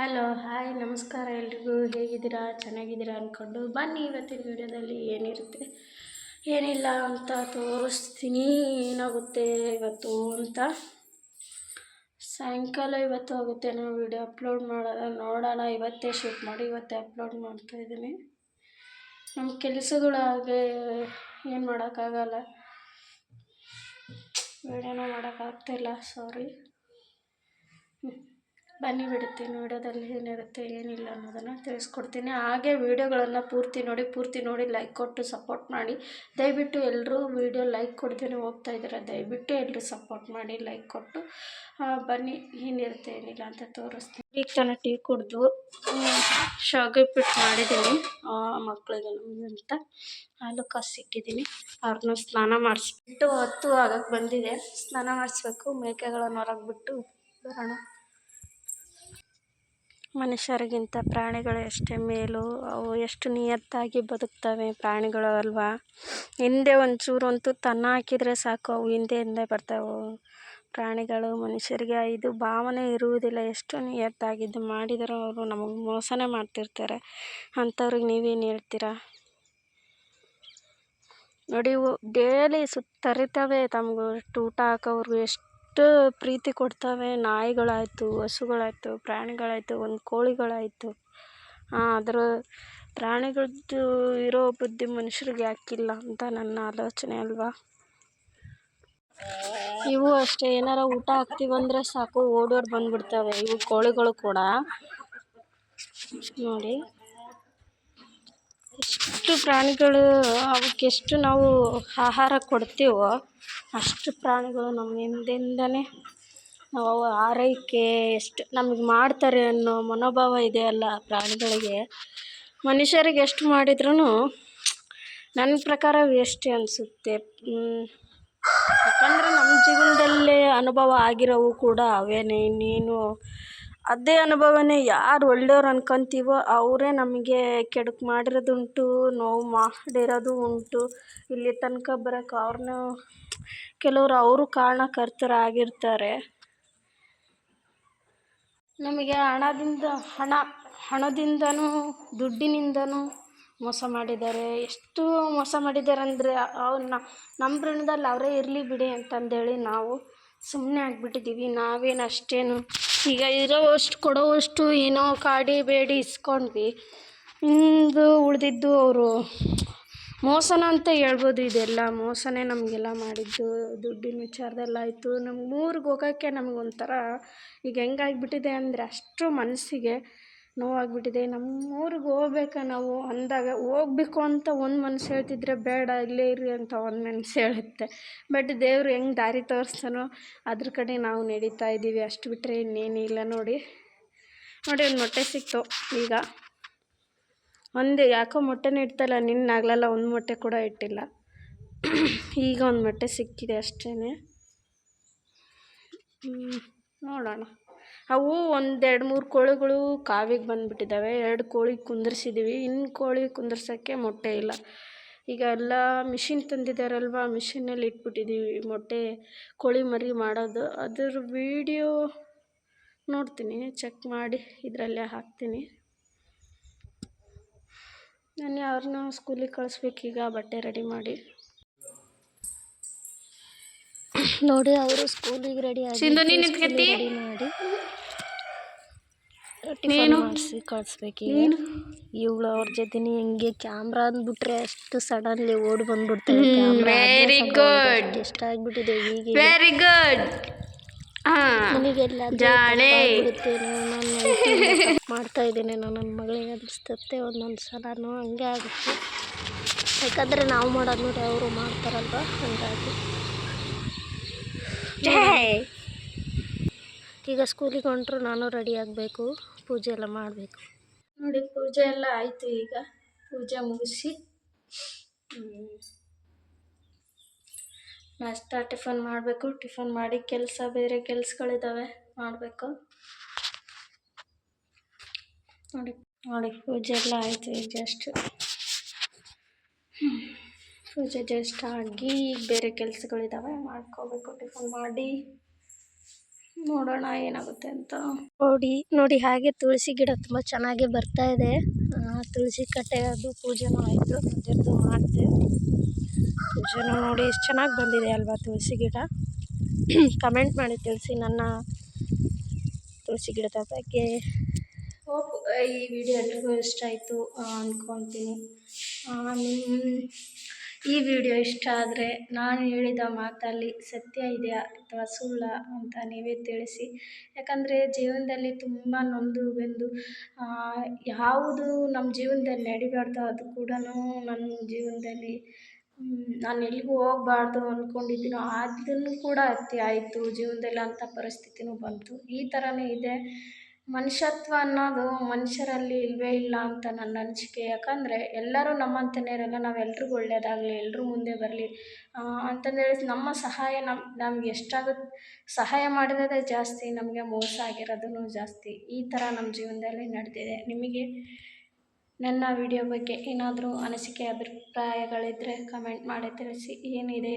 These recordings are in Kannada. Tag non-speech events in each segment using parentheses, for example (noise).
ಹಲೋ, ಹಾಯ್, ನಮಸ್ಕಾರ ಎಲ್ರಿಗೂ. ಹೇಗಿದ್ದೀರಾ? ಚೆನ್ನಾಗಿದ್ದೀರಾ ಅಂದ್ಕೊಂಡು ಬನ್ನಿ ಇವತ್ತಿನ ವಿಡಿಯೋದಲ್ಲಿ ಏನಿರುತ್ತೆ? ಏನಿಲ್ಲ ಅಂತ ತೋರಿಸ್ತೀನಿ. ಏನಾಗುತ್ತೆ ಇವತ್ತು ಅಂತ. ಸಾಯಂಕಾಲ ಇವತ್ತು ಆಗುತ್ತೆ. ನಾವು ವಿಡಿಯೋ ಅಪ್ಲೋಡ್ ಮಾಡೋಣ, ನೋಡೋಣ. ಇವತ್ತೇ ಶೂಟ್ ಮಾಡಿ ಇವತ್ತೇ ಅಪ್ಲೋಡ್ ಮಾಡ್ತಾ ಇದ್ದೀನಿ. ನಮ್ಮ ಕೆಲಸಗಳಾಗೆ ಏನು ಮಾಡೋಕ್ಕಾಗಲ್ಲ. ವಿಡಿಯೋನೂ ಮಾಡೋಕ್ಕಾಗ್ತಿಲ್ಲ. ಸಾರಿ ಬನ್ನಿ ಬಿಡುತ್ತೆ ವಿಡಿಯೋದಲ್ಲಿ ಏನಿರುತ್ತೆ, ಏನಿಲ್ಲ ಅನ್ನೋದನ್ನು ತಿಳಿಸ್ಕೊಡ್ತೀನಿ. ಹಾಗೆ ವಿಡಿಯೋಗಳನ್ನು ಪೂರ್ತಿ ನೋಡಿ ಪೂರ್ತಿ ನೋಡಿ ಲೈಕ್ ಕೊಟ್ಟು ಸಪೋರ್ಟ್ ಮಾಡಿ. ದಯವಿಟ್ಟು ಎಲ್ಲರೂ ವಿಡಿಯೋ ಲೈಕ್ ಕೊಡ್ತೀನಿ ಹೋಗ್ತಾ ಇದ್ದೀರಾ? ದಯವಿಟ್ಟು ಎಲ್ಲರೂ ಸಪೋರ್ಟ್ ಮಾಡಿ ಲೈಕ್ ಕೊಟ್ಟು. ಬನ್ನಿ, ಏನಿರುತ್ತೆ, ಏನಿಲ್ಲ ಅಂತ ತೋರಿಸ್ತೀನಿ. ಈಗ ತನ ಟೀ ಕುಡಿದು ಶಾವಿಗೆ ಪಿಟ್ ಮಾಡಿದ್ದೀನಿ. ಮಕ್ಕಳಿಗೆ ಅಂತ. ಹಾಲು ಕಾಸಿಟ್ಟಿದ್ದೀನಿ. ಅವ್ರನ್ನ ಸ್ನಾನ ಮಾಡಿಸ್ಬಿಟ್ಟು, ಹತ್ತು ಆಗಕ್ಕೆ ಬಂದಿದೆ. ಸ್ನಾನ ಮಾಡಿಸ್ಬೇಕು, ಮೇಕೆಗಳನ್ನು ಹೊರಗೆ ಬಿಟ್ಟು ಬರೋಣ. ಮನುಷ್ಯರಿಗಿಂತ ಪ್ರಾಣಿಗಳು ಎಷ್ಟೇ ಮೇಲು, ಅವು ಎಷ್ಟು ನಿಯತ್ತಾಗಿ ಬದುಕ್ತವೆ ಪ್ರಾಣಿಗಳು ಅಲ್ವಾ? ಹಿಂದೆ ಒಂಚೂರು ಅಂತೂ ತನ್ನ ಹಾಕಿದರೆ ಸಾಕು, ಅವು ಹಿಂದೆ ಹಿಂದೆ ಬರ್ತಾವೆ. ಪ್ರಾಣಿಗಳು ಮನುಷ್ಯರಿಗೆ ಇದು ಭಾವನೆ ಇರುವುದಿಲ್ಲ, ಎಷ್ಟು ನಿಯತ್ತಾಗಿದ್ದು ಮಾಡಿದರೂ ಅವರು ನಮಗೆ ಮೋಸನೇ ಮಾಡ್ತಿರ್ತಾರೆ. ಅಂಥವ್ರಿಗೆ ನೀವೇನು ಹೇಳ್ತೀರಾ? ನೋಡಿ, ಇವು ಡೇಲಿ ಸುತ್ತರಿತವೆ ತಮಗೂ ಊಟ ಹಾಕೋವ್ರಿಗೂ ಎಷ್ಟು ಎಷ್ಟು ಪ್ರೀತಿ ಕೊಡ್ತವೆ. ನಾಯಿಗಳಾಯಿತು, ಹಸುಗಳಾಯ್ತು, ಪ್ರಾಣಿಗಳಾಯಿತು, ಒಂದು ಕೋಳಿಗಳಾಯಿತು. ಅದರ ಪ್ರಾಣಿಗಳದ್ದು ಇರೋ ಬುದ್ಧಿ ಮನುಷ್ಯರಿಗೆ ಯಾಕಿಲ್ಲ ಅಂತ ನನ್ನ ಆಲೋಚನೆ ಅಲ್ವಾ? ಇವು ಅಷ್ಟೇ. ಏನಾರ ಊಟ ಹಾಕ್ತೀವಂದ್ರೆ ಸಾಕು. ಓಡೋಡಿ ಬಂದ್ಬಿಡ್ತವೆ. ಇವು ಕೋಳಿಗಳು ಕೂಡ. ನೋಡಿ. ಎಷ್ಟು ಪ್ರಾಣಿಗಳು ಅವಕ್ಕೆಷ್ಟು ನಾವು ಆಹಾರ ಕೊಡ್ತೀವೋ ಅಷ್ಟು ಪ್ರಾಣಿಗಳು ನಮ್ಮ ಹಿಂದಿಂದನೇ ನಾವು ಆರೈಕೆ, ಎಷ್ಟು ನಮಗೆ ಮಾಡ್ತಾರೆ ಅನ್ನೋ ಮನೋಭಾವ ಇದೆಯಲ್ಲ ಪ್ರಾಣಿಗಳಿಗೆ. ಮನುಷ್ಯರಿಗೆ ಎಷ್ಟು ಮಾಡಿದ್ರೂ ನನ್ನ ಪ್ರಕಾರ ವೇಸ್ಟೇ ಅನಿಸುತ್ತೆ. ಯಾಕಂದರೆ ನಮ್ಮ ಜೀವನದಲ್ಲೇ ಅನುಭವ ಆಗಿರೋವು ಕೂಡ ಅವೇನೇ, ಇನ್ನೇನು ಅದೇ ಅನುಭವನೇ, ಯಾರು ಒಳ್ಳೆಯವ್ರು ಅನ್ಕೊಂತೀವೋ ಅವರೇ ನಮಗೆ ಕೆಡುಕು ಮಾಡಿರೋದುಂಟು, ನೋವು ಮಾಡಿರೋದು ಉಂಟು. ಇಲ್ಲಿ ತನಕ ಬರೋಕೆ ಅವ್ರನ್ನೂ ಕೆಲವರು ಅವರು ಕಾರಣಕರ್ತರಾಗಿರ್ತಾರೆ ನಮಗೆ ಹಣದಿಂದ, ಹಣ, ಹಣದಿಂದನೂ, ದುಡ್ಡಿನಿಂದನೂ ಮೋಸ ಮಾಡಿದ್ದಾರೆ. ಎಷ್ಟು ಮೋಸ ಮಾಡಿದ್ದಾರೆ ಅಂದರೆ ಅವ್ರನ್ನ ನಮ್ಮ ಋಣದಲ್ಲಿ ಅವರೇ ಇರಲಿ ಬಿಡಿ ಅಂತಂದೇಳಿ ನಾವು ಸುಮ್ಮನೆ ಆಗಿಬಿಟ್ಟಿದ್ದೀವಿ. ನಾವೇನು ಅಷ್ಟೇನು ಈಗ ಇರೋವಷ್ಟು, ಕೊಡೋವಷ್ಟು ಏನೋ ಕಾಡಿ ಬೇಡಿ ಇಸ್ಕೊಂಡ್ವಿ. ಇಂದು ಉಳಿದಿದ್ದು ಅವರು ಮೋಸನ ಅಂತ ಹೇಳ್ಬೋದು ಇದೆಲ್ಲ. ಮೋಸನೇ ನಮಗೆಲ್ಲ ಮಾಡಿದ್ದು. ದುಡ್ಡಿನ ವಿಚಾರದಲ್ಲಾಯಿತು ನಮ್ಗೆ ಊರಿಗೆ ಹೋಗೋಕ್ಕೆ ನಮಗೊಂಥರ ಈಗ ಹೆಂಗಾಗ್ಬಿಟ್ಟಿದೆ ಅಂದರೆ ಅಷ್ಟು ಮನಸ್ಸಿಗೆ ನೋವಾಗ್ಬಿಟ್ಟಿದೆ. ನಮ್ಮ ಊರಿಗೆ ಹೋಗ್ಬೇಕಾ ನಾವು ಅಂದಾಗ ಹೋಗ್ಬೇಕು ಅಂತ ಒಂದು ಮನ್ಸು ಹೇಳ್ತಿದ್ರೆ ಬೇಡ, ಇಲ್ಲೇ ಇರಿ ಅಂತ ಒಂದು ಮನಸ್ಸು ಹೇಳುತ್ತೆ. ಬಟ್ ದೇವರು ಹೆಂಗೆ ದಾರಿ ತೋರಿಸ್ತಾನೋ ಅದ್ರ ಕಡೆ ನಾವು ನಡೀತಾ ಇದ್ದೀವಿ. ಅಷ್ಟು ಬಿಟ್ಟರೆ ಇನ್ನೇನಿಲ್ಲ ನೋಡಿ. ನೋಡಿ ಒಂದು ಮೊಟ್ಟೆ ಸಿಕ್ತು ಈಗ. ಒಂದು ಯಾಕೋ ಮೊಟ್ಟೆನೇ ಇಡ್ತಲ್ಲ ನಿನ್ನಾಗಲೆಲ್ಲ ಒಂದು ಮೊಟ್ಟೆ ಕೂಡ ಇಟ್ಟಿಲ್ಲ. ಈಗ ಒಂದು ಮೊಟ್ಟೆ ಸಿಕ್ಕಿದೆ ಅಷ್ಟೇ ನೋಡೋಣ. ಅವು ಒಂದೆರಡು ಎರಡು ಮೂರು ಕೋಳಿಗಳು ಕಾವಿಗೆ ಬಂದುಬಿಟ್ಟಿದ್ದಾವೆ. ಎರಡು ಕೋಳಿ ಕುಂದಿರ್ಸಿದ್ದೀವಿ ಇನ್ನು ಕೋಳಿ ಕುಂದಿರ್ಸೋಕ್ಕೆ ಮೊಟ್ಟೆ ಇಲ್ಲ. ಈಗ ಎಲ್ಲ ಮಿಷಿನ್ ತಂದಿದ್ದಾರಲ್ವ? ಮಿಷಿನಲ್ಲಿ ಇಟ್ಬಿಟ್ಟಿದ್ದೀವಿ ಮೊಟ್ಟೆ ಕೋಳಿ ಮರಿ ಮಾಡೋದು. ಅದ್ರ ವಿಡಿಯೋ ನೋಡ್ತೀನಿ. ಚೆಕ್ ಮಾಡಿ ಇದರಲ್ಲೇ ಹಾಕ್ತೀನಿ. ನಾನು ಅವ್ರನ್ನ ಸ್ಕೂಲಿಗೆ ಕಳಿಸ್ಬೇಕೀಗ ಬಟ್ಟೆ ರೆಡಿ ಮಾಡಿ. ನೋಡಿ ಅವರು ಸ್ಕೂಲಿಗೆ ರೆಡಿ ಆಗಿ ರೆಡಿ ಮಾಡಿ. ಟಿಫನ್ ಮಾಡಿಸಿ ಕಳಿಸ್ಬೇಕು ಇವಳು ಅವ್ರ ಜೊತೆನೇ ಹೆಂಗೆ ಕ್ಯಾಮ್ರಾ ಅಂದ್ಬಿಟ್ರೆ ಅಷ್ಟು ಸಡನ್ಲಿ ಓಡಿ ಬಂದ್ಬಿಡ್ತಾರೆ ವೆರಿ ಗುಡ್ ಇಷ್ಟ ಆಗ್ಬಿಟ್ಟಿದೆ. ಈಗ ವೆರಿ ಗುಡ್ ನನಗೆಲ್ಲ ಮಾಡ್ತಾ ಇದ್ದೀನಿ. ನಾನು ನನ್ನ ಮಗಳಿಗೆ ಅನಿಸ್ತತ್ತೆ. ಒಂದೊಂದು ಸಲನೂ ಹಂಗೆ ಆಗುತ್ತೆ. ಯಾಕಂದರೆ ನಾವು ಮಾಡೋದು ನೋಡಿ ಅವರು ಮಾಡ್ತಾರಲ್ವ? ಹಂಗಾಗಿ. ಈಗ ಸ್ಕೂಲಿಗೆ ಹೊಂಟ್ರು ನಾನು ರೆಡಿ ಆಗಬೇಕು. ಪೂಜೆ ಎಲ್ಲ ಮಾಡಬೇಕು. ನೋಡಿ ಪೂಜೆ ಎಲ್ಲ ಆಯಿತು ಈಗ. ಪೂಜೆ ಮುಗಿಸಿ. ನಾಷ್ಟ, ಟಿಫನ್ ಮಾಡಬೇಕು. ಟಿಫನ್ ಮಾಡಿ ಕೆಲಸ, ಬೇರೆ ಕೆಲಸಗಳಿದ್ದಾವೆ ಮಾಡಬೇಕು. ನೋಡಿ ನೋಡಿ ಪೂಜೆ ಎಲ್ಲ ಆಯಿತು ಈಗ ಜಸ್ಟ್ ಪೂಜೆ ಜಸ್ಟ್ ಆಗಿ ಬೇರೆ ಕೆಲಸಗಳಿದ್ದಾವೆ ಮಾಡ್ಕೋಬೇಕು. ಟಿಫನ್ ಮಾಡಿ. ನೋಡೋಣ ಏನಾಗುತ್ತೆ ಅಂತ. ನೋಡಿ ನೋಡಿ ಹಾಗೆ ತುಳಸಿ ಗಿಡ ತುಂಬ ಚೆನ್ನಾಗಿ ಬರ್ತಾ ಇದೆ. ತುಳಸಿ ಕಟ್ಟೆ ಅದು ಪೂಜೆನೂ ಆಯಿತು. ಅದರದ್ದು ಮಾಡಿದೆ. ಪೂಜೆನೂ ನೋಡಿ ಎಷ್ಟು ಚೆನ್ನಾಗಿ ಬಂದಿದೆ ಅಲ್ವಾ ತುಳಸಿ ಗಿಡ. (clears throat) ಕಮೆಂಟ್ ಮಾಡಿ ತಿಳಿಸಿ ನನ್ನ ತುಳಸಿ ಗಿಡದ ಬಗ್ಗೆ. ಹೋಪ್ ಈ ವಿಡಿಯೋ ಎಲ್ರಿಗೂ ಇಷ್ಟ ಆಯಿತು ಅಂದ್ಕೊತೀನಿ ನಿಮ್ಮ ಈ ವಿಡಿಯೋ ಇಷ್ಟ ಆದರೆ ನಾನು ಹೇಳಿದ ಮಾತಲ್ಲಿ ಸತ್ಯ ಇದೆಯಾ ಅಥವಾ ಸುಳ್ಳ ಅಂತ ನೀವೇ ತಿಳಿಸಿ. ಯಾಕಂದರೆ ಜೀವನದಲ್ಲಿ ತುಂಬ ನೊಂದು ಬೆಂದು ಯಾವುದು ನಮ್ಮ ಜೀವನದಲ್ಲಿ ನಡಿಬಾರ್ದು ಅದು ಕೂಡ ನನ್ನ ಜೀವನದಲ್ಲಿ ನಾನು ಎಲ್ಲಿಗೂ ಹೋಗ್ಬಾರ್ದು ಅಂದ್ಕೊಂಡಿದ್ದೀನೋ ಅದನ್ನು ಕೂಡ ಅತಿ ಆಯಿತು ಜೀವನದಲ್ಲಿ ಅಂಥ ಪರಿಸ್ಥಿತಿನೂ ಬಂತು. ಈ ಥರನೇ ಇದೆ. ಮನುಷ್ಯತ್ವ ಅನ್ನೋದು ಮನುಷ್ಯರಲ್ಲಿ ಇಲ್ಲವೇ ಇಲ್ಲ ಅಂತ ನನ್ನ ಅನಿಸಿಕೆ. ಯಾಕಂದರೆ ಎಲ್ಲರೂ ನಮ್ಮಂತಲೇ ಇರಲ್ಲ, ನಾವು ಎಲ್ರಿಗೂ ಒಳ್ಳೆಯದಾಗಲಿ ಎಲ್ಲರೂ ಮುಂದೆ ಬರಲಿ. ಅಂತಂದೇಳಿ ನಮ್ಮ ಸಹಾಯ ನಮ್ಮ ನಮ್ಗೆ ಎಷ್ಟಾಗುತ್ತೆ ಸಹಾಯ ಮಾಡಿರೋದೇ ಜಾಸ್ತಿ, ನಮಗೆ ಮೋಸ ಆಗಿರೋದೂ ಜಾಸ್ತಿ. ಈ ಥರ ನಮ್ಮ ಜೀವನದಲ್ಲಿ ನಡೆದಿದೆ. ನಿಮಗೆ ನನ್ನ ವಿಡಿಯೋ ಬಗ್ಗೆ ಏನಾದರೂ ಅನಿಸಿಕೆ ಅಭಿಪ್ರಾಯಗಳಿದ್ದರೆ ಕಮೆಂಟ್ ಮಾಡಿ ತಿಳಿಸಿ. ಏನಿದೆ?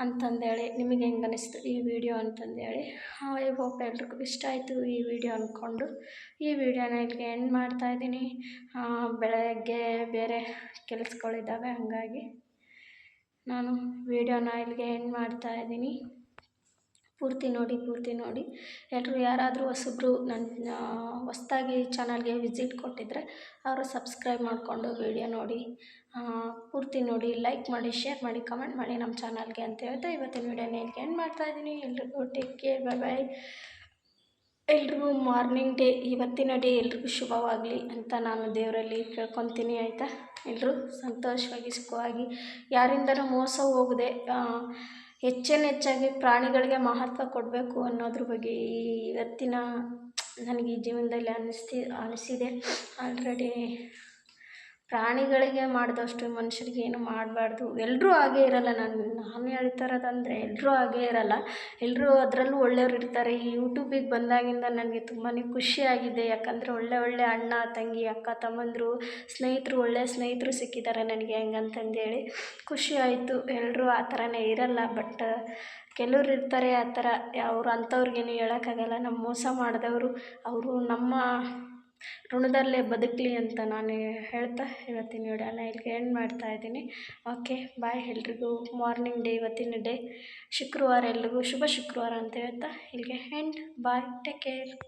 ಅಂತಂದೇಳಿ ನಿಮಗೆ ಹೆಂಗೆ ಅನಿಸ್ತು ಈ ವಿಡಿಯೋ ಅಂತಂದೇಳಿ. ಐ ಹೋಪ್ ಎಲ್ರಿಗೂ ಇಷ್ಟ ಆಯಿತು ಈ ವಿಡಿಯೋ ಅಂದ್ಕೊಂಡು ಈ ವಿಡಿಯೋನ ಇಲ್ಲಿಗೆ ಎಂಡ್ ಮಾಡ್ತಾಯಿದ್ದೀನಿ ಬೆಳಗ್ಗೆ ಬೇರೆ ಕೆಲಸಗಳಿದ್ದಾವೆ ಹಾಗಾಗಿ ನಾನು ವಿಡಿಯೋನ ಇಲ್ಲಿಗೆ ಎಂಡ್ ಮಾಡ್ತಾಯಿದ್ದೀನಿ ಪೂರ್ತಿ ನೋಡಿ ಪೂರ್ತಿ ನೋಡಿ. ಎಲ್ಲರೂ ಯಾರಾದರೂ ಹೊಸಬ್ರು ನನ್ನ ಹೊಸ್ದಾಗಿ ಚಾನಲ್ಗೆ ವಿಸಿಟ್ ಕೊಟ್ಟಿದ್ದರೆ ಅವರು ಸಬ್ಸ್ಕ್ರೈಬ್ ಮಾಡಿಕೊಂಡು ವಿಡಿಯೋ ನೋಡಿ ಪೂರ್ತಿ ನೋಡಿ. ಲೈಕ್ ಮಾಡಿ, ಶೇರ್ ಮಾಡಿ, ಕಮೆಂಟ್ ಮಾಡಿ ನಮ್ಮ ಚಾನಲ್ಗೆ ಅಂತ ಹೇಳ್ತಾ ಇವತ್ತಿನ ವಿಡಿಯೋನ ಇಲ್ಲಿಗೆ ಎಂಡ್ ಮಾಡ್ತಾಯಿದ್ದೀನಿ ಎಲ್ರಿಗೂ ಟೇಕ್ ಕೇರ್ ಬೈ ಬೈ ಎಲ್ರಿಗೂ ಮಾರ್ನಿಂಗ್ ಡೇ ಇವತ್ತಿನ ಡೇ ಎಲ್ರಿಗೂ ಶುಭವಾಗಲಿ ಅಂತ ನಾನು ದೇವರಲ್ಲಿ ಕೇಳ್ಕೊತೀನಿ, ಆಯಿತಾ? ಎಲ್ಲರೂ ಸಂತೋಷವಾಗಿ, ಸುಖವಾಗಿ ಯಾರಿಂದಲೂ ಮೋಸ ಹೋಗದೆ ಹೆಚ್ಚಿನ ಹೆಚ್ಚಾಗಿ ಪ್ರಾಣಿಗಳಿಗೆ ಮಹತ್ವ ಕೊಡಬೇಕು ಅನ್ನೋದ್ರ ಬಗ್ಗೆ ಈ ಇವತ್ತಿನ ನನಗೆ ಈ ಜೀವನದಲ್ಲಿ ಅನ್ನಿಸ್ತಿ ಅನಿಸಿದೆ. ಆಲ್ರೆಡಿ ಪ್ರಾಣಿಗಳಿಗೆ ಮಾಡಿದಷ್ಟು ಮನುಷ್ಯರಿಗೆ ಏನು ಮಾಡಬಾರ್ದು. ಎಲ್ಲರೂ ಹಾಗೇ ಇರಲ್ಲ. ನಾನು ನಾನು ಹೇಳ್ತಾ ಇರೋದಂದರೆ ಎಲ್ಲರೂ ಹಾಗೇ ಇರಲ್ಲ. ಎಲ್ಲರೂ ಅದರಲ್ಲೂ ಒಳ್ಳೆಯವ್ರು ಇರ್ತಾರೆ. ಈ ಯೂಟ್ಯೂಬಿಗೆ ಬಂದಾಗಿಂದ ನನಗೆ ತುಂಬಾ ಖುಷಿಯಾಗಿದೆ. ಯಾಕಂದರೆ ಒಳ್ಳೆ ಒಳ್ಳೆ ಅಣ್ಣ, ತಂಗಿ, ಅಕ್ಕ, ತಮ್ಮಂದಿರು, ಸ್ನೇಹಿತರು ಒಳ್ಳೆಯ ಸ್ನೇಹಿತರು ಸಿಕ್ಕಿದ್ದಾರೆ ನನಗೆ ಹೆಂಗಂತಂದೇಳಿ. ಖುಷಿ ಆಯಿತು. ಎಲ್ಲರೂ ಆ ಥರನೇ ಇರಲ್ಲ. ಬಟ್ ಕೆಲವ್ರು ಇರ್ತಾರೆ ಆ ಥರ. ಅವ್ರು ಅಂಥವ್ರಿಗೇನು ಹೇಳೋಕ್ಕಾಗಲ್ಲ. ನಮ್ಮ ಮೋಸ ಮಾಡಿದವರು. ಅವರು ನಮ್ಮ ಋಣದಲ್ಲೇ ಬದುಕಲಿ ಅಂತ ನಾನು ಹೇಳ್ತಾ ಇವತ್ತಿನ ವಿಡಿಯೋನ ಇಲ್ಲಿಗೆ ಎಂಡ್ ಮಾಡ್ತಾ ಇದ್ದೀನಿ. ಓಕೆ ಬಾಯ್ ಎಲ್ರಿಗೂ. ಮಾರ್ನಿಂಗ್ ಡೇ ಇವತ್ತಿನ ಡೇ ಶುಕ್ರವಾರ ಎಲ್ರಿಗೂ. ಶುಭ ಶುಕ್ರವಾರ ಅಂತ ಹೇಳ್ತಾ ಇಲ್ಲಿಗೆ ಎಂಡ್ ಬಾಯ್ ಟೇಕ್ ಕೇರ್